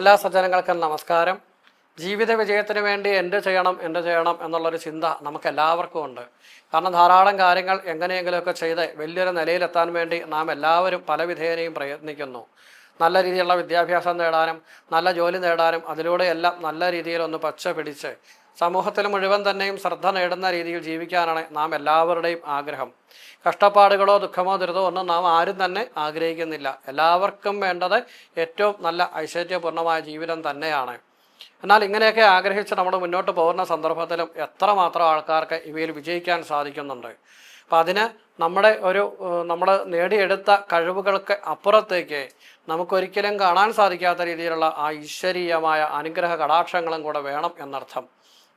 എല്ലാ സജ്ജനങ്ങൾക്കും നമസ്കാരം. ജീവിത വിജയത്തിന് വേണ്ടി എന്ത് ചെയ്യണം എന്ത് ചെയ്യണം എന്നുള്ളൊരു ചിന്ത നമുക്ക് എല്ലാവർക്കും ഉണ്ട്. കാരണം ധാരാളം കാര്യങ്ങൾ എങ്ങനെയെങ്കിലുമൊക്കെ ചെയ്ത് വലിയൊരു നിലയിലെത്താൻ വേണ്ടി നാം എല്ലാവരും പല വിധേനയും പ്രയത്നിക്കുന്നു. നല്ല രീതിയിലുള്ള വിദ്യാഭ്യാസം നേടാനും നല്ല ജോലി നേടാനും അതിലൂടെയെല്ലാം നല്ല രീതിയിൽ ഒന്ന് പച്ച പിടിച്ച് സമൂഹത്തിൽ മുഴുവൻ തന്നെയും ശ്രദ്ധ നേടുന്ന രീതിയിൽ ജീവിക്കാനാണ് നാം എല്ലാവരുടെയും ആഗ്രഹം. കഷ്ടപ്പാടുകളോ ദുഃഖമോ ദുരിതമോ ഒന്നും നാം ആരും തന്നെ ആഗ്രഹിക്കുന്നില്ല. എല്ലാവർക്കും വേണ്ടത് ഏറ്റവും നല്ല ഐശ്വര്യപൂർണമായ ജീവിതം തന്നെയാണ്. എന്നാൽ ഇങ്ങനെയൊക്കെ ആഗ്രഹിച്ച് നമ്മൾ മുന്നോട്ട് പോകുന്ന സന്ദർഭത്തിലും എത്രമാത്രം ആൾക്കാർക്ക് ഇവയിൽ വിജയിക്കാൻ സാധിക്കുന്നുണ്ട്. അപ്പം അതിന് നമ്മുടെ ഒരു നമ്മൾ നേടിയെടുത്ത കഴിവുകൾക്ക് അപ്പുറത്തേക്ക് നമുക്കൊരിക്കലും കാണാൻ സാധിക്കാത്ത രീതിയിലുള്ള ആ ഈശ്വരീയമായ അനുഗ്രഹ കടാക്ഷങ്ങളും കൂടെ വേണം എന്നർത്ഥം.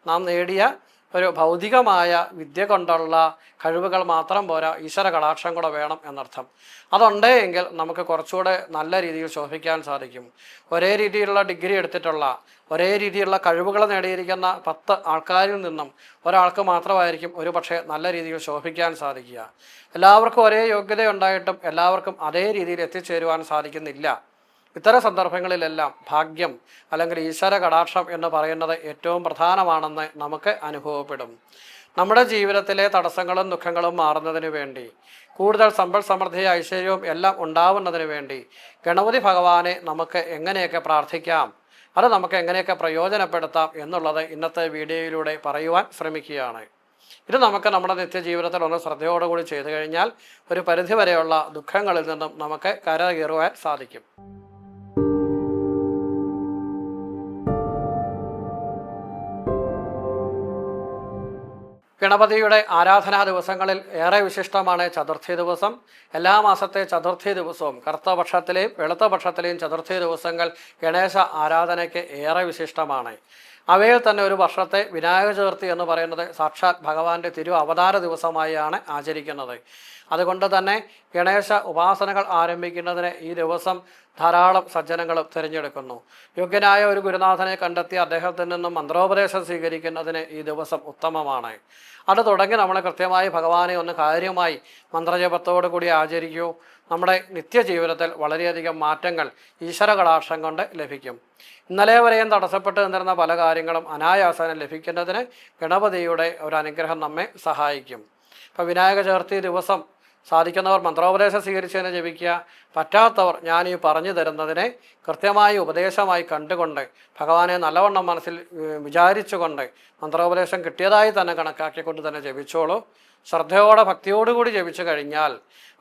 നാം നേടിയ ഒരു ഭൗതികമായ വിദ്യ കൊണ്ടുള്ള കഴിവുകൾ മാത്രം പോരാ ഈശ്വര കടാക്ഷം കൂടെ വേണം എന്നർത്ഥം. അതുണ്ടേ എങ്കിൽ നമുക്ക് കുറച്ചുകൂടെ നല്ല രീതിയിൽ ശോഭിക്കാൻ സാധിക്കും. ഒരേ രീതിയിലുള്ള ഡിഗ്രി എടുത്തിട്ടുള്ള ഒരേ രീതിയിലുള്ള കഴിവുകൾ നേടിയിരിക്കുന്ന പത്ത് ആൾക്കാരിൽ നിന്നും ഒരാൾക്ക് മാത്രമായിരിക്കും ഒരു പക്ഷേ നല്ല രീതിയിൽ ശോഭിക്കാൻ സാധിക്കുക. എല്ലാവർക്കും ഒരേ യോഗ്യത ഉണ്ടായിട്ടും എല്ലാവർക്കും അതേ രീതിയിൽ എത്തിച്ചേരുവാൻ സാധിക്കുന്നില്ല. ഇത്തരം സന്ദർഭങ്ങളിലെല്ലാം ഭാഗ്യം അല്ലെങ്കിൽ ഈശ്വര കടാക്ഷം എന്ന് പറയുന്നത് ഏറ്റവും പ്രധാനമാണെന്ന് നമുക്ക് അനുഭവപ്പെടും. നമ്മുടെ ജീവിതത്തിലെ തടസ്സങ്ങളും ദുഃഖങ്ങളും മാറുന്നതിന് വേണ്ടി കൂടുതൽ സമ്പൽ സമൃദ്ധി ഐശ്വര്യവും എല്ലാം ഉണ്ടാവുന്നതിന് വേണ്ടി ഗണപതി ഭഗവാനെ നമുക്ക് എങ്ങനെയൊക്കെ പ്രാർത്ഥിക്കാം അത് നമുക്ക് എങ്ങനെയൊക്കെ പ്രയോജനപ്പെടുത്താം എന്നുള്ളത് ഇന്നത്തെ വീഡിയോയിലൂടെ പറയുവാൻ ശ്രമിക്കുകയാണ്. ഇത് നമുക്ക് നമ്മുടെ നിത്യജീവിതത്തിൽ ഒന്ന് ശ്രദ്ധയോടുകൂടി ചെയ്തു കഴിഞ്ഞാൽ ഒരു പരിധിവരെയുള്ള ദുഃഖങ്ങളിൽ നിന്നും നമുക്ക് കരകയറുവാൻ സാധിക്കും. ഗണപതിയുടെ ആരാധനാ ദിവസങ്ങളിൽ ഏറെ വിശിഷ്ടമാണ് ചതുർത്ഥി ദിവസം. എല്ലാ മാസത്തെ ചതുർത്ഥി ദിവസവും കറുത്തപക്ഷത്തിലെയും വെളുത്തപക്ഷത്തിലെയും ചതുർത്ഥി ദിവസങ്ങൾ ഗണേശ ആരാധനയ്ക്ക് ഏറെ വിശിഷ്ടമാണ്. അവയിൽ തന്നെ ഒരു വർഷത്തെ വിനായക ചതുർത്ഥി എന്ന് പറയുന്നത് സാക്ഷാത് ഭഗവാന്റെ തിരു അവതാര ദിവസമായാണ് ആചരിക്കുന്നത്. അതുകൊണ്ട് തന്നെ ഗണേശ ഉപാസനകൾ ആരംഭിക്കുന്നതിന് ഈ ദിവസം ധാരാളം സജ്ജനങ്ങളും തിരഞ്ഞെടുക്കുന്നു. യോഗ്യനായ ഒരു ഗുരുനാഥനെ കണ്ടെത്തി അദ്ദേഹത്തിൽ നിന്നും മന്ത്രോപദേശം സ്വീകരിക്കുന്നതിന് ഈ ദിവസം ഉത്തമമാണ്. അത് തുടങ്ങി നമ്മൾ കൃത്യമായി ഭഗവാനെ ഒന്ന് കാര്യമായി മന്ത്രജപത്തോടു കൂടി ആചരിക്കൂ. നമ്മുടെ നിത്യജീവിതത്തിൽ വളരെയധികം മാറ്റങ്ങൾ ഈശ്വര കടാക്ഷം കൊണ്ട് ലഭിക്കും. ഇന്നലെ വരെയും തടസ്സപ്പെട്ട് നിന്നിരുന്ന പല കാര്യങ്ങളും അനായാസനം ലഭിക്കുന്നതിന് ഗണപതിയുടെ ഒരു അനുഗ്രഹം നമ്മെ സഹായിക്കും. ഇപ്പം വിനായക ചതുർത്ഥി ദിവസം സാധിക്കുന്നവർ മന്ത്രോപദേശം സ്വീകരിച്ചതിനെ ജപിക്കുക. പറ്റാത്തവർ ഞാൻ ഈ പറഞ്ഞു തരുന്നതിനെ കൃത്യമായി ഉപദേശമായി കണ്ടുകൊണ്ട് ഭഗവാനെ നല്ലവണ്ണം മനസ്സിൽ വിചാരിച്ചുകൊണ്ട് മന്ത്രോപദേശം കിട്ടിയതായി തന്നെ കണക്കാക്കിക്കൊണ്ട് തന്നെ ജപിച്ചോളൂ. ശ്രദ്ധയോടെ ഭക്തിയോടുകൂടി ജപിച്ചു കഴിഞ്ഞാൽ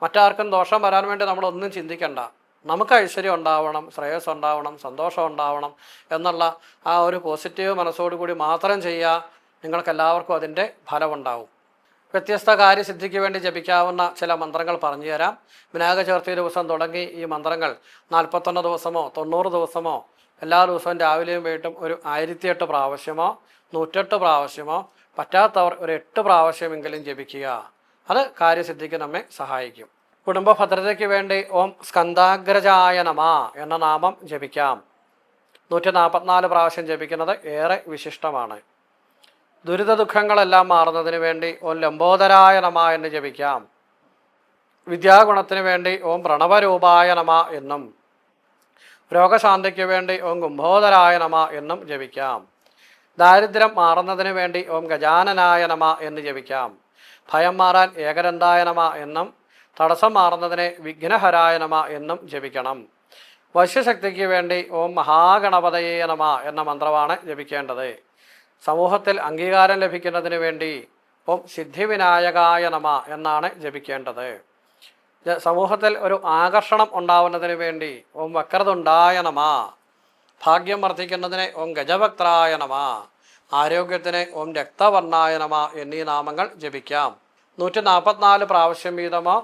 മറ്റാർക്കും ദോഷം വരാൻ വേണ്ടി നമ്മളൊന്നും ചിന്തിക്കണ്ട. നമുക്ക് ഐശ്വര്യം ഉണ്ടാവണം ശ്രേയസ് ഉണ്ടാവണം സന്തോഷം ഉണ്ടാവണം എന്നുള്ള ആ ഒരു പോസിറ്റീവ് മനസ്സോടുകൂടി മാത്രം ചെയ്യുക നിങ്ങൾക്കെല്ലാവർക്കും അതിന്റെ ഫലമുണ്ടാവും. വ്യത്യസ്ത കാര്യസിദ്ധിക്ക് വേണ്ടി ജപിക്കാവുന്ന ചില മന്ത്രങ്ങൾ പറഞ്ഞു തരാം. വിനായക ചതുർത്ഥി ദിവസം തുടങ്ങി ഈ മന്ത്രങ്ങൾ നാൽപ്പത്തൊന്ന് ദിവസമോ തൊണ്ണൂറ് ദിവസമോ എല്ലാ ദിവസവും രാവിലെയും വൈകിട്ടും ഒരു ആയിരത്തിയെട്ട് പ്രാവശ്യമോ നൂറ്റെട്ട് പ്രാവശ്യമോ പറ്റാത്തവർ ഒരു എട്ട് പ്രാവശ്യമെങ്കിലും ജപിക്കുക. അത് കാര്യസിദ്ധിക്ക് നമ്മെ സഹായിക്കും. കുടുംബ ഭദ്രതയ്ക്ക് വേണ്ടി ഓം സ്കന്ധാഗ്രജായ നമ എന്ന നാമം ജപിക്കാം. നൂറ്റി നാൽപ്പത്തിനാല് പ്രാവശ്യം ജപിക്കുന്നത് ഏറെ വിശിഷ്ടമാണ്. ദുരിത ദുഃഖങ്ങളെല്ലാം മാറുന്നതിന് വേണ്ടി ഓം ലംബോദരായ നമ എന്ന് ജപിക്കാം. വിദ്യാഗുണത്തിന് വേണ്ടി ഓം പ്രണവരൂപായ നമ എന്നും രോഗശാന്തിക്ക് വേണ്ടി ഓം കുംഭോദരായ നമ എന്നും ജപിക്കാം. ദാരിദ്ര്യം മാറുന്നതിന് വേണ്ടി ഓം ഗജാനനായ നമ എന്ന് ജപിക്കാം. ഭയം മാറാൻ ഏകരന്തായ നമ എന്നും തടസ്സം മാറുന്നതിന് വിഘ്നഹരായ നമ എന്നും ജപിക്കണം. വശ്യശക്തിക്ക് വേണ്ടി ഓം മഹാഗണപതയേ നമ എന്ന മന്ത്രമാണ് ജപിക്കേണ്ടത്. സമൂഹത്തിൽ അംഗീകാരം ലഭിക്കുന്നതിന് വേണ്ടി ഓം സിദ്ധിവിനായകായ നമ എന്നാണ് ജപിക്കേണ്ടത്. സമൂഹത്തിൽ ഒരു ആകർഷണം ഉണ്ടാവുന്നതിന് വേണ്ടി ഓം വക്രതുണ്ടായ നമ ഭാഗ്യം വർദ്ധിക്കുന്നതിന് ഓം ഗജഭക്തരായ നമ ആരോഗ്യത്തിന് ഓം രക്തവർണായ നമ എന്നീ നാമങ്ങൾ ജപിക്കാം. നൂറ്റി നാൽപ്പത്തിനാല് പ്രാവശ്യം വീതമോ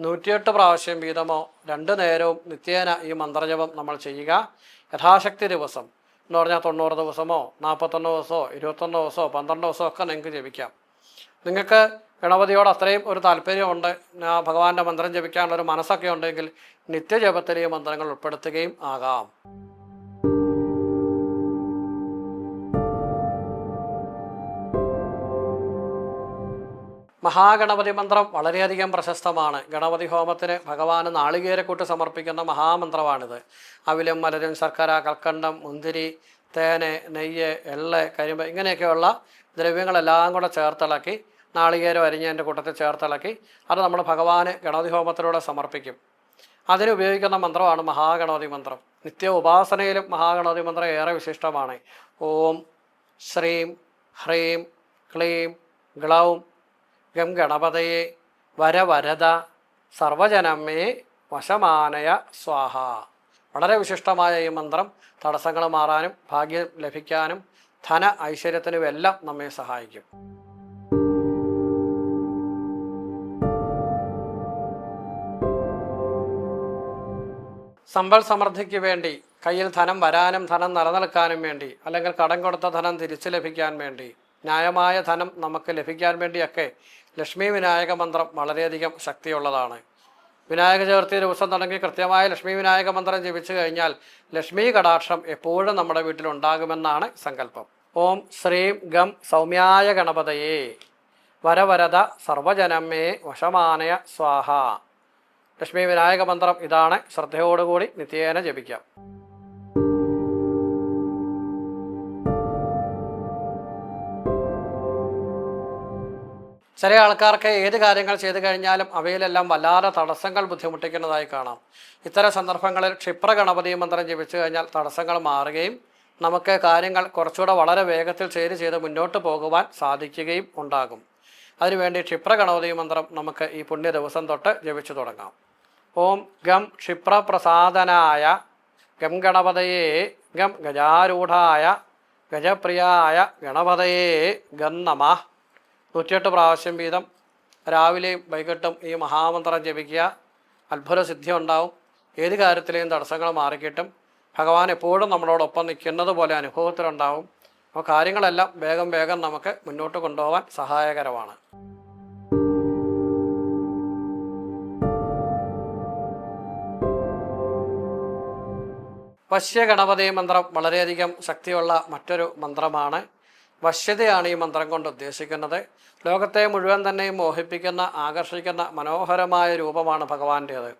നൂറ്റിയെട്ട് പ്രാവശ്യം വീതമോ രണ്ടു നേരവും നിത്യേന ഈ മന്ത്രജപം നമ്മൾ ചെയ്യുക. യഥാശക്തി ദിവസം. എന്ന് പറഞ്ഞാൽ തൊണ്ണൂറ് ദിവസമോ നാൽപ്പത്തൊന്ന് ദിവസമോ ഇരുപത്തൊന്ന് ദിവസമോ പന്ത്രണ്ട് ദിവസമോ ഒക്കെ നിങ്ങൾക്ക് ജപിക്കാം. നിങ്ങൾക്ക് ഗണപതിയോട് അത്രയും ഒരു താല്പര്യമുണ്ട് ഭഗവാന്റെ മന്ത്രം ജപിക്കാനുള്ള ഒരു മനസ്സൊക്കെ ഉണ്ടെങ്കിൽ നിത്യജപത്തിൽ ഈ മന്ത്രങ്ങൾ ഉൾപ്പെടുത്തുകയും ആകാം. മഹാഗണപതി മന്ത്രം വളരെയധികം പ്രശസ്തമാണ്. ഗണപതി ഹോമത്തിന് ഭഗവാന് നാളികേരക്കൂട്ട് സമർപ്പിക്കുന്ന മഹാമന്ത്രമാണിത്. അവിലും മലരും ശർക്കര കൽക്കണ്ടം മുന്തിരി തേന് നെയ്യ് എള്ള് കരിമ്പ് ഇങ്ങനെയൊക്കെയുള്ള ദ്രവ്യങ്ങളെല്ലാം കൂടെ ചേർത്തിളക്കി നാളികേരം അരിഞ്ഞതിന്റെ കൂട്ടത്തിൽ ചേർത്തിളക്കി അത് നമ്മൾ ഭഗവാന് ഗണപതി ഹോമത്തിലൂടെ സമർപ്പിക്കും. അതിന് ഉപയോഗിക്കുന്ന മന്ത്രമാണ് മഹാഗണപതി മന്ത്രം. നിത്യ ഉപാസനയിലും മഹാഗണപതി മന്ത്രം ഏറെ വിശിഷ്ടമാണ്. ഓം ശ്രീം ഹ്രീം ക്ലീം ഗ്ലൗം ഗം ഗണപതയെ വരവരത സർവജനമേ വശമാനയ സ്വാഹ. വളരെ വിശിഷ്ടമായ ഈ മന്ത്രം തടസ്സങ്ങൾ മാറാനും ഭാഗ്യം ലഭിക്കാനും ധന ഐശ്വര്യത്തിനും എല്ലാം നമ്മെ സഹായിക്കും. സമ്പൽ സമൃദ്ധിക്ക് വേണ്ടി കയ്യിൽ ധനം വരാനും ധനം നിലനിൽക്കാനും വേണ്ടി അല്ലെങ്കിൽ കടം കൊടുത്ത ധനം തിരിച്ചു ലഭിക്കാൻ വേണ്ടി ന്യായമായ ധനം നമുക്ക് ലഭിക്കാൻ വേണ്ടിയൊക്കെ ലക്ഷ്മി വിനായക മന്ത്രം വളരെയധികം ശക്തിയുള്ളതാണ്. വിനായക ചതുർത്ഥി ദിവസം തുടങ്ങി കൃത്യമായ ലക്ഷ്മി വിനായക മന്ത്രം ജപിച്ചു കഴിഞ്ഞാൽ ലക്ഷ്മി കടാക്ഷം എപ്പോഴും നമ്മുടെ വീട്ടിലുണ്ടാകുമെന്നാണ് സങ്കല്പം. ഓം ശ്രീം ഗം സൗമ്യായ ഗണപതയേ. വരവരത സർവജനമേ വശമാനയ സ്വാഹ. ലക്ഷ്മി വിനായക മന്ത്രം ഇതാണ്. ശ്രദ്ധയോടുകൂടി നിത്യേന ജപിക്കാം. ചില ആൾക്കാർക്ക് ഏത് കാര്യങ്ങൾ ചെയ്തു കഴിഞ്ഞാലും അവയിലെല്ലാം വല്ലാതെ തടസ്സങ്ങൾ ബുദ്ധിമുട്ടിക്കുന്നതായി കാണാം. ഇത്തരം സന്ദർഭങ്ങളിൽ ക്ഷിപ്ര ഗണപതി മന്ത്രം ജപിച്ചു കഴിഞ്ഞാൽ തടസ്സങ്ങൾ മാറുകയും നമുക്ക് കാര്യങ്ങൾ കുറച്ചുകൂടെ വളരെ വേഗത്തിൽ ചെയ്ത് ചെയ്ത് മുന്നോട്ട് പോകുവാൻ സാധിക്കുകയും ഉണ്ടാകും. അതിനുവേണ്ടി ക്ഷിപ്ര ഗണപതി മന്ത്രം നമുക്ക് ഈ പുണ്യ ദിവസം തൊട്ട് ജപിച്ചു തുടങ്ങാം. ഓം ഗം ക്ഷിപ്രപ്രസാദനായ ഗം ഗണപതയെ ഗം ഗജാരൂഢായ ഗജപ്രിയായ ഗണപതയെ ഗം നമ. നൂറ്റിയെട്ട് പ്രാവശ്യം വീതം രാവിലെയും വൈകിട്ടും ഈ മഹാമന്ത്രം ജപിക്കുക. അത്ഭുത സിദ്ധി ഉണ്ടാവും ഏത് കാര്യത്തിലെയും തടസ്സങ്ങൾ മാറിക്കിട്ടും. ഭഗവാൻ എപ്പോഴും നമ്മളോടൊപ്പം നിൽക്കുന്നത് പോലെ അനുഭവത്തിലുണ്ടാവും. അപ്പോൾ കാര്യങ്ങളെല്ലാം വേഗം വേഗം നമുക്ക് മുന്നോട്ട് കൊണ്ടുപോകാൻ സഹായകരമാണ്. വശ്യഗണപതി മന്ത്രം വളരെയധികം ശക്തിയുള്ള മറ്റൊരു മന്ത്രമാണ്. വശ്യതയാണ് ഈ മന്ത്രം കൊണ്ട് ഉദ്ദേശിക്കുന്നത്. ലോകത്തെ മുഴുവൻ തന്നെ മോഹിപ്പിക്കുന്ന ആകർഷിക്കുന്ന മനോഹരമായ രൂപമാണ് ഭഗവാന്റേത്.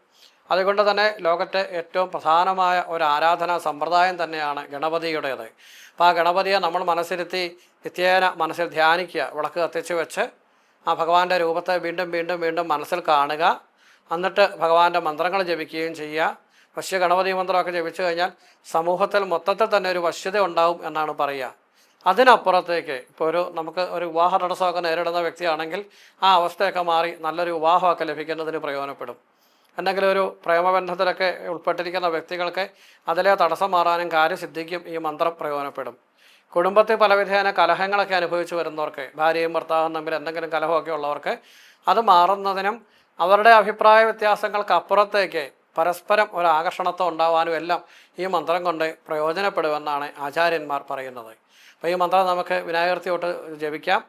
അതുകൊണ്ട് തന്നെ ലോകത്തെ ഏറ്റവും പ്രധാനമായ ഒരു ആരാധനാ സമ്പ്രദായം തന്നെയാണ് ഗണപതിയുടേത്. അപ്പോൾ ആ ഗണപതിയെ നമ്മൾ മനസ്സിരുത്തി നിത്യേന മനസ്സിൽ ധ്യാനിക്കുക വിളക്ക് കത്തിച്ച് വെച്ച് ആ ഭഗവാന്റെ രൂപത്തെ വീണ്ടും വീണ്ടും വീണ്ടും മനസ്സിൽ കാണുക എന്നിട്ട് ഭഗവാന്റെ മന്ത്രങ്ങൾ ജപിക്കുകയും ചെയ്യുക. വശ്യ ഗണപതി മന്ത്രമൊക്കെ ജപിച്ചു കഴിഞ്ഞാൽ സമൂഹത്തിൽ മൊത്തത്തിൽ തന്നെ ഒരു വശ്യത ഉണ്ടാവും എന്നാണ് പറയുക. അതിനപ്പുറത്തേക്ക് ഇപ്പോൾ ഒരു നമുക്ക് ഒരു വിവാഹ തടസ്സമൊക്കെ നേരിടുന്ന വ്യക്തിയാണെങ്കിൽ ആ അവസ്ഥയൊക്കെ മാറി നല്ലൊരു വിവാഹമൊക്കെ ലഭിക്കുന്നതിന് പ്രയോജനപ്പെടും. അല്ലെങ്കിൽ ഒരു പ്രേമബന്ധത്തിലൊക്കെ ഉൾപ്പെട്ടിരിക്കുന്ന വ്യക്തികൾക്ക് അതിലെ തടസ്സം മാറാനും കാര്യസിദ്ധിക്കും ഈ മന്ത്രം പ്രയോജനപ്പെടും. കുടുംബത്തിൽ പലവിധേന കലഹങ്ങളൊക്കെ അനുഭവിച്ചു വരുന്നവർക്ക് ഭാര്യയും ഭർത്താവും തമ്മിൽ എന്തെങ്കിലും കലഹമൊക്കെ ഉള്ളവർക്ക് അത് മാറുന്നതിനും അവരുടെ അഭിപ്രായ വ്യത്യാസങ്ങൾക്ക് അപ്പുറത്തേക്ക് പരസ്പരം ഒരു ആകർഷണത്വം ഉണ്ടാവാനും എല്ലാം ഈ മന്ത്രം കൊണ്ട് പ്രയോജനപ്പെടുമെന്നാണ് ആചാര്യന്മാർ പറയുന്നത്. അപ്പോൾ ഈ മന്ത്രം നമുക്ക് വിനായകർത്തി തൊട്ട് ജപിക്കാം.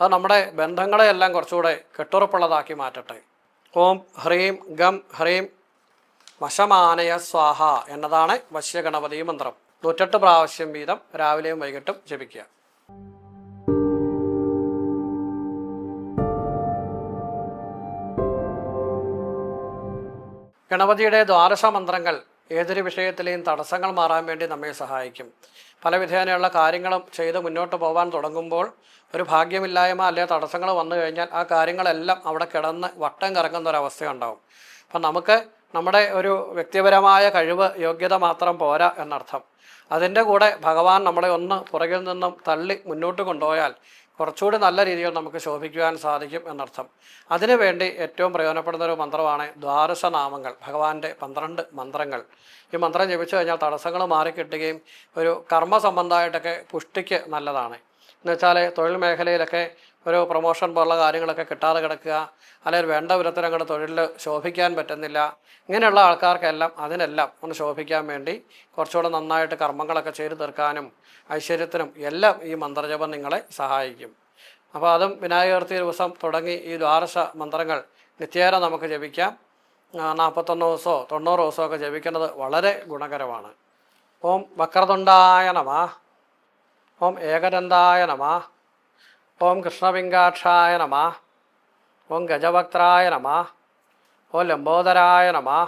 അത് നമ്മുടെ ബന്ധങ്ങളെയെല്ലാം കുറച്ചുകൂടെ കെട്ടുറപ്പുള്ളതാക്കി മാറ്റട്ടെ. ഓം ഹ്രീം ഗം ഹ്രീം വശമാനയ സ്വാഹ എന്നതാണ് വശ്യഗണപതി മന്ത്രം. നൂറ്റെട്ട് പ്രാവശ്യം വീതം രാവിലെയും വൈകിട്ടും ജപിക്കുക. ഗണപതിയുടെ ദ്വാദശ മന്ത്രങ്ങൾ ഏതൊരു വിഷയത്തിലെയും തടസ്സങ്ങൾ മാറാൻ വേണ്ടി നമ്മെ സഹായിക്കും. പല വിധേനയുള്ള കാര്യങ്ങളും ചെയ്ത് മുന്നോട്ട് പോകാൻ തുടങ്ങുമ്പോൾ ഒരു ഭാഗ്യമില്ലായ്മ അല്ലെങ്കിൽ തടസ്സങ്ങൾ വന്നു കഴിഞ്ഞാൽ ആ കാര്യങ്ങളെല്ലാം അവിടെ കിടന്ന് വട്ടം കറങ്ങുന്ന ഒരവസ്ഥ ഉണ്ടാവും അപ്പം നമുക്ക് നമ്മുടെ ഒരു വ്യക്തിപരമായ കഴിവ് യോഗ്യത മാത്രം പോരാ എന്നർത്ഥം. അതിന്റെ കൂടെ ഭഗവാൻ നമ്മളെ ഒന്ന് പുറകിൽ നിന്നും തള്ളി മുന്നോട്ട് കൊണ്ടുപോയാൽ കുറച്ചുകൂടി നല്ല രീതിയിൽ നമുക്ക് ശോഭിക്കുവാൻ സാധിക്കും എന്നർത്ഥം. അതിനുവേണ്ടി ഏറ്റവും പ്രയോജനപ്പെടുന്ന ഒരു മന്ത്രമാണ് ദ്വാരസനാമങ്ങൾ ഭഗവാന്റെ പന്ത്രണ്ട് മന്ത്രങ്ങൾ. ഈ മന്ത്രം ജപിച്ചു കഴിഞ്ഞാൽ തടസ്സങ്ങൾ മാറിക്കിട്ടുകയും ഒരു കർമ്മ സംബന്ധമായിട്ടൊക്കെ പുഷ്ടിക്ക് നല്ലതാണ്. എന്നുവെച്ചാൽ തൊഴിൽ മേഖലയിലൊക്കെ ഒരു പ്രൊമോഷൻ പോലുള്ള കാര്യങ്ങളൊക്കെ കിട്ടാതെ കിടക്കുക. അല്ലെങ്കിൽ വേണ്ട വിധത്തിൽ അങ്ങോട്ട് തൊഴിലിൽ ശോഭിക്കാൻ പറ്റുന്നില്ല. ഇങ്ങനെയുള്ള ആൾക്കാർക്കെല്ലാം അതിനെല്ലാം ഒന്ന് ശോഭിക്കാൻ വേണ്ടി കുറച്ചുകൂടെ നന്നായിട്ട് കർമ്മങ്ങളൊക്കെ ചെയ്തു തീർക്കാനും ഐശ്വര്യത്തിനും എല്ലാം ഈ മന്ത്രജപം നിങ്ങളെ സഹായിക്കും. അപ്പോൾ അതും വിനായകർത്തി ദിവസം തുടങ്ങി ഈ ദ്വാരശ മന്ത്രങ്ങൾ നിത്യേന നമുക്ക് ജപിക്കാം. നാൽപ്പത്തൊന്ന് ദിവസമോ തൊണ്ണൂറ് ദിവസമോ ഒക്കെ ജപിക്കുന്നത് വളരെ ഗുണകരമാണ്. ഓം വക്രതുണ്ടായ നമ. ഓം ഏകദന്തായ നമ. ഓം കൃഷ്ണപിംഗാക്ഷായ നമ. ഓം ഗജഭക്തരായ നമ. ഓം ലംബോദരായ നമ.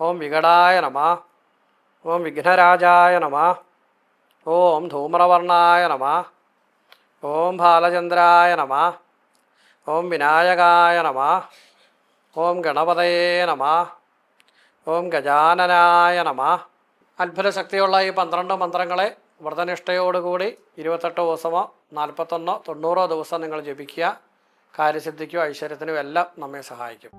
ഓം വികടായ നമ. ഓം വിഘ്നരാജായ നമ. ഓം ധൂമ്രവർണായ നമ. ഓം ബാലചന്ദ്രായ നമ. ഓം വിനായകായ നമ. ഓം ഗണപതയേ നമ. ഓം ഗജാനനായ നമ. അത്ഭുത ശക്തിയുള്ള ഈ പന്ത്രണ്ട് മന്ത്രങ്ങളെ വ്രതനിഷ്ഠയോടുകൂടി ഇരുപത്തെട്ട് ദിവസമോ നാൽപ്പത്തൊന്നോ തൊണ്ണൂറോ ദിവസം നിങ്ങൾ ജപിക്കുക. കാര്യസിദ്ധിക്കോ ഐശ്വര്യത്തിനും എല്ലാം നമ്മെ സഹായിക്കും.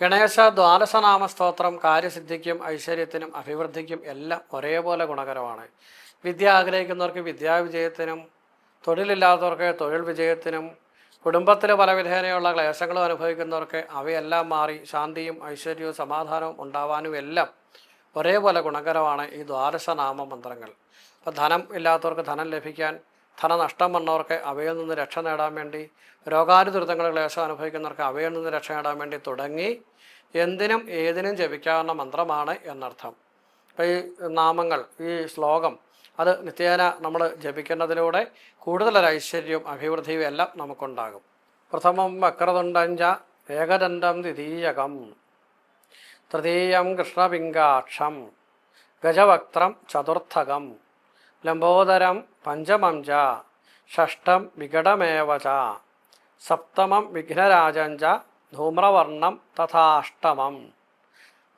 ഗണേശ ദ്വാദശനാമ സ്തോത്രം കാര്യസിദ്ധിക്കും ഐശ്വര്യത്തിനും അഭിവൃദ്ധിക്കും എല്ലാം ഒരേപോലെ ഗുണകരമാണ്. വിദ്യ ആഗ്രഹിക്കുന്നവർക്ക് വിദ്യാവിജയത്തിനും തൊഴിലില്ലാത്തവർക്ക് തൊഴിൽ വിജയത്തിനും കുടുംബത്തിൽ പല വിധേനയുള്ള ക്ലേശങ്ങളും അനുഭവിക്കുന്നവർക്ക് അവയെല്ലാം മാറി ശാന്തിയും ഐശ്വര്യവും സമാധാനവും ഉണ്ടാവാനും എല്ലാം ഒരേപോലെ ഗുണകരമാണ് ഈ ദ്വാദശനാമ മന്ത്രങ്ങൾ. അപ്പോൾ ധനം ഇല്ലാത്തവർക്ക് ധനം ലഭിക്കാൻ ധനനഷ്ടം വന്നവർക്ക് അവയിൽ നിന്ന് രക്ഷ നേടാൻ വേണ്ടി രോഗാനുദുരിതങ്ങൾ ക്ലേശം അനുഭവിക്കുന്നവർക്ക് അവയിൽ നിന്ന് രക്ഷ നേടാൻ വേണ്ടി തുടങ്ങി എന്തിനും ഏതിനും ജപിക്കാവുന്ന മന്ത്രമാണ് എന്നർത്ഥം. അപ്പോൾ ഈ നാമങ്ങൾ ഈ ശ്ലോകം അത് നിത്യേന നമ്മൾ ജപിക്കുന്നതിലൂടെ കൂടുതൽ ഐശ്വര്യവും അഭിവൃദ്ധിയും എല്ലാം നമുക്കുണ്ടാകും. പ്രഥമം വക്രതുണ്ടഞ്ച ഏകദണ്ഡം ദ്വിതീയകം. തൃതീയം കൃഷ്ണപിംഗാക്ഷം. ഗജവക്ത്രം ചതുർത്ഥകം. ലംബോദരം പഞ്ചമം ച ഷഷ്ടം വികടമേവ ച. സപ്തമം വിഘ്നരാജഞ്ച. ധൂമ്രവർണം തഥാഷ്ടമം.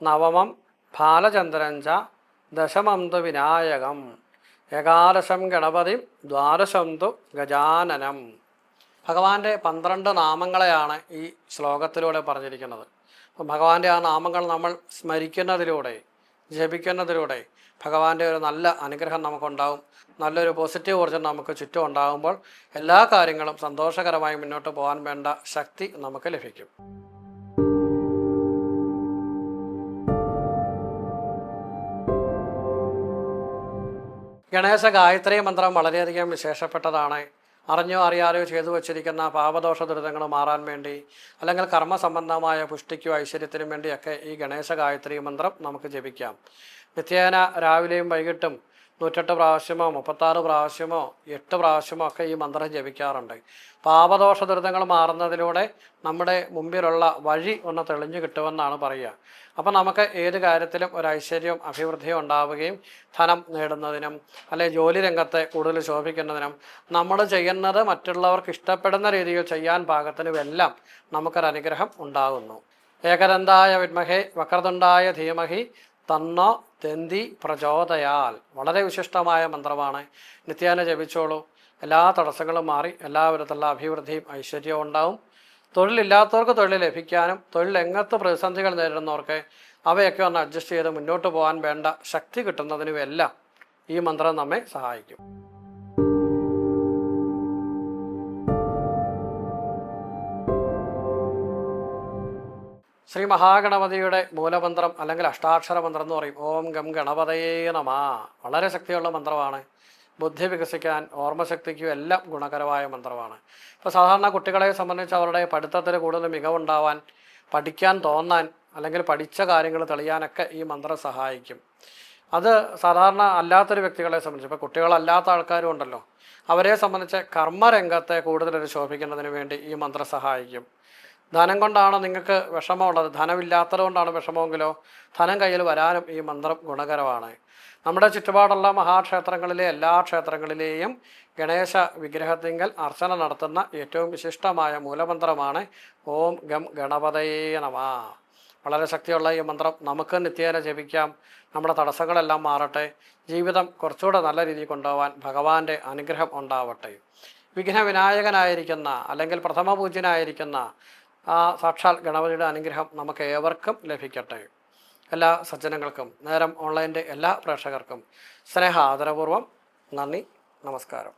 നവമം ഫാലചന്ദ്രഞ്ച ദശമം തു വിനായകം. ഏകാദശം ഗണപതി ദ്വാദശം തു ഗജാനനം. ഭഗവാന്റെ പന്ത്രണ്ട് നാമങ്ങളെയാണ് ഈ ശ്ലോകത്തിലൂടെ പറഞ്ഞിരിക്കുന്നത്. അപ്പം ഭഗവാന്റെ ആ നാമങ്ങൾ നമ്മൾ സ്മരിക്കുന്നതിലൂടെ ജപിക്കുന്നതിലൂടെ ഭഗവാന്റെ ഒരു നല്ല അനുഗ്രഹം നമുക്കുണ്ടാവും. നല്ലൊരു പോസിറ്റീവ് ഊർജം നമുക്ക് ചുറ്റും ഉണ്ടാകുമ്പോൾ എല്ലാ കാര്യങ്ങളും സന്തോഷകരമായി മുന്നോട്ട് പോകാൻ വേണ്ട ശക്തി നമുക്ക് ലഭിക്കും. ഗണേശ ഗായത്രി മന്ത്രം വളരെയധികം വിശേഷപ്പെട്ടതാണ്. അറിഞ്ഞോ അറിയാതെയോ ചെയ്തു വച്ചിരിക്കുന്ന പാപദോഷ ദുരിതങ്ങൾ മാറാൻ വേണ്ടി അല്ലെങ്കിൽ കർമ്മ സംബന്ധമായ പുഷ്ടിക്കോ ഐശ്വര്യത്തിനും വേണ്ടിയൊക്കെ ഈ ഗണേശ ഗായത്രി മന്ത്രം നമുക്ക് ജപിക്കാം. നിത്യേന രാവിലെയും വൈകിട്ടും നൂറ്റെട്ട് പ്രാവശ്യമോ മുപ്പത്താറ് പ്രാവശ്യമോ എട്ട് പ്രാവശ്യമോ ഒക്കെ ഈ മന്ത്രം ജപിക്കാറുണ്ട്. പാപദോഷ ദുരിതങ്ങൾ മാറുന്നതിലൂടെ നമ്മുടെ മുമ്പിലുള്ള വഴി ഒന്ന് തെളിഞ്ഞു കിട്ടുമെന്നാണ് പറയുക. അപ്പം നമുക്ക് ഏത് കാര്യത്തിലും ഒരു ഐശ്വര്യവും അഭിവൃദ്ധിയും ഉണ്ടാവുകയും ധനം നേടുന്നതിനും അല്ലെങ്കിൽ ജോലി രംഗത്തെ കൂടുതൽ ശോഭിക്കുന്നതിനും നമ്മൾ ചെയ്യുന്നത് മറ്റുള്ളവർക്ക് ഇഷ്ടപ്പെടുന്ന രീതിയിൽ ചെയ്യാൻ പാകത്തിനുമെല്ലാം നമുക്കൊരു അനുഗ്രഹം ഉണ്ടാകുന്നു. ഏകരന്തായ വിദ്മഹേ വക്രതുണ്ടായ ധീമഹി തന്നോ തെന്തി പ്രചോദയാൽ. വളരെ വിശിഷ്ടമായ മന്ത്രമാണ്. നിത്യാന ജപിച്ചോളൂ. എല്ലാ തടസ്സങ്ങളും മാറി എല്ലാവിധത്തിലുള്ള അഭിവൃദ്ധിയും ഐശ്വര്യവും ഉണ്ടാവും. തൊഴിലില്ലാത്തവർക്ക് തൊഴിൽ ലഭിക്കാനും തൊഴിൽ എങ്ങനത്തെ പ്രതിസന്ധികൾ നേരിടുന്നവർക്ക് അവയൊക്കെ ഒന്ന് അഡ്ജസ്റ്റ് ചെയ്ത് മുന്നോട്ട് പോകാൻ വേണ്ട ശക്തി കിട്ടുന്നതിനുമെല്ലാം ഈ മന്ത്രം നമ്മെ സഹായിക്കും. ശ്രീ മഹാഗണപതിയുടെ മൂലമന്ത്രം അല്ലെങ്കിൽ അഷ്ടാക്ഷര മന്ത്രം എന്ന് പറയും. ഓം ഗം ഗണപതയേ നമ. വളരെ ശക്തിയുള്ള മന്ത്രമാണ്. ബുദ്ധി വികസിക്കാൻ ഓർമ്മശക്തിക്കും എല്ലാം ഗുണകരമായ മന്ത്രമാണ്. ഇപ്പോൾ സാധാരണ കുട്ടികളെ സംബന്ധിച്ച് അവരുടെ പഠിത്തത്തിൽ കൂടുതൽ മികവുണ്ടാവാൻ പഠിക്കാൻ തോന്നാൻ അല്ലെങ്കിൽ പഠിച്ച കാര്യങ്ങൾ തെളിയാനൊക്കെ ഈ മന്ത്രം സഹായിക്കും. അത് സാധാരണ അല്ലാത്തൊരു വ്യക്തികളെ സംബന്ധിച്ച് ഇപ്പോൾ കുട്ടികളല്ലാത്ത ആൾക്കാരും ഉണ്ടല്ലോ. അവരെ സംബന്ധിച്ച് കർമ്മരംഗത്തെ കൂടുതൽ ശോഭിക്കുന്നതിന് വേണ്ടി ഈ മന്ത്രം സഹായിക്കും. ധനം കൊണ്ടാണ് നിങ്ങൾക്ക് വിഷമമുള്ളത്. ധനമില്ലാത്തത് കൊണ്ടാണ് വിഷമമെങ്കിലോ ധനം കയ്യിൽ വരാനും ഈ മന്ത്രം ഗുണകരമാണ്. നമ്മുടെ ചുറ്റുപാടുള്ള മഹാക്ഷേത്രങ്ങളിലെ എല്ലാ ക്ഷേത്രങ്ങളിലെയും ഗണേശ വിഗ്രഹത്തിങ്കൽ അർച്ചന നടത്തുന്ന ഏറ്റവും വിശിഷ്ടമായ മൂലമന്ത്രമാണ് ഓം ഗം ഗണപതയേ നമ. വളരെ ശക്തിയുള്ള ഈ മന്ത്രം നമുക്ക് നിത്യേന ജപിക്കാം. നമ്മുടെ തടസ്സങ്ങളെല്ലാം മാറട്ടെ. ജീവിതം കുറച്ചുകൂടെ നല്ല രീതിയിൽ കൊണ്ടുപോകാൻ ഭഗവാന്റെ അനുഗ്രഹം ഉണ്ടാവട്ടെ. വിഘ്നവിനായകനായിരിക്കുന്ന അല്ലെങ്കിൽ പ്രഥമ പൂജ്യനായിരിക്കുന്ന ആ സാക്ഷാൽ ഗണപതിയുടെ അനുഗ്രഹം നമുക്ക് ഏവർക്കും ലഭിക്കട്ടെ. എല്ലാ സജ്ജനങ്ങൾക്കും നേരം ഓൺലൈന്റെ എല്ലാ പ്രേക്ഷകർക്കും സ്നേഹ ആദരപൂർവം നന്ദി നമസ്കാരം.